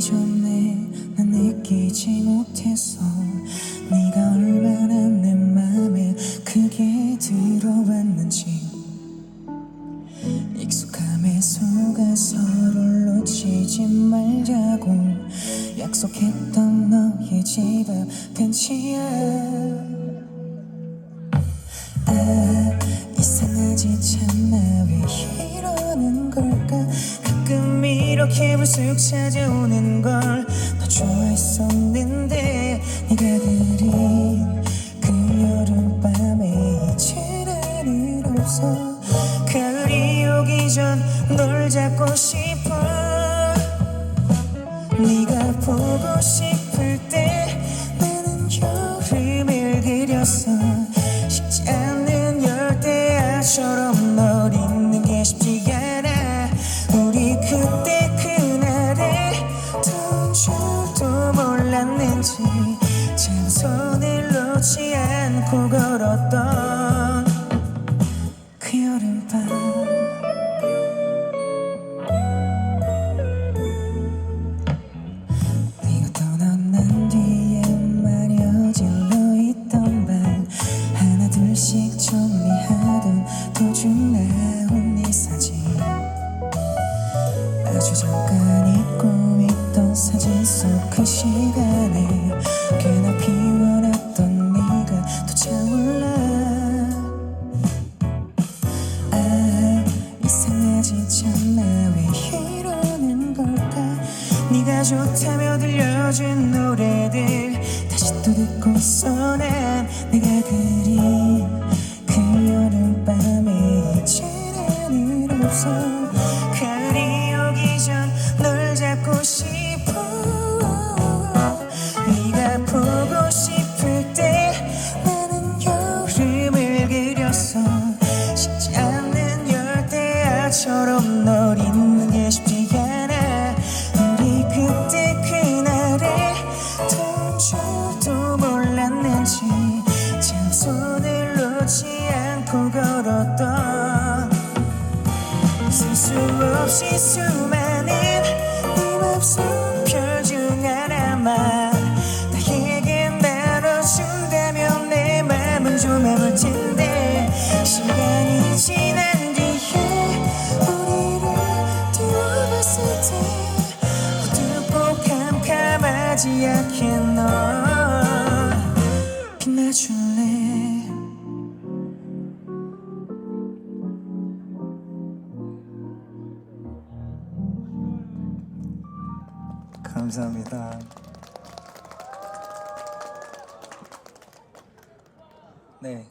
전에 난 느끼지 못했어. 네가 얼마나 내 맘에 크게 들어왔는지. 익숙함에 속아 서로를 놓치지 말자고. 약속했던 너의 집앞 벤치야 아 이상하지 참 이렇게 불쑥 찾아오는 걸 더 좋아했었는데 네가 그린 그 여름밤에 이제 나는 없어 가을이 오기 전 널 잡고 싶어 네가 보고 싶을 몰랐는지. 참 손을 놓지 않고 걸었던 그 여름밤. 네가 떠난 뒤에 말여 질러 있던 방 하나 둘씩 정리하던 도중 나온 네 사진 아주 잠깐 잊고 사진 속 그 시간에 꽤나 피워놨던 네가 또 차올라. 아 이상하지 참나 왜 이러는 걸까? 네가 좋다며 들려준 노래들 다시 또 듣고 있어. 난 내가 그린 그 여름밤에 이제 나는 없어 쓸수 없이 수많은 네 맘속 표준 하나만 나에게 나눠준다면 내 맘은 좀 아물 텐데 시간이 지난 뒤에 우리를 띄워봤을 때 어둡고 캄캄하지 않게 너 빛나줄래 감사합니다. 네,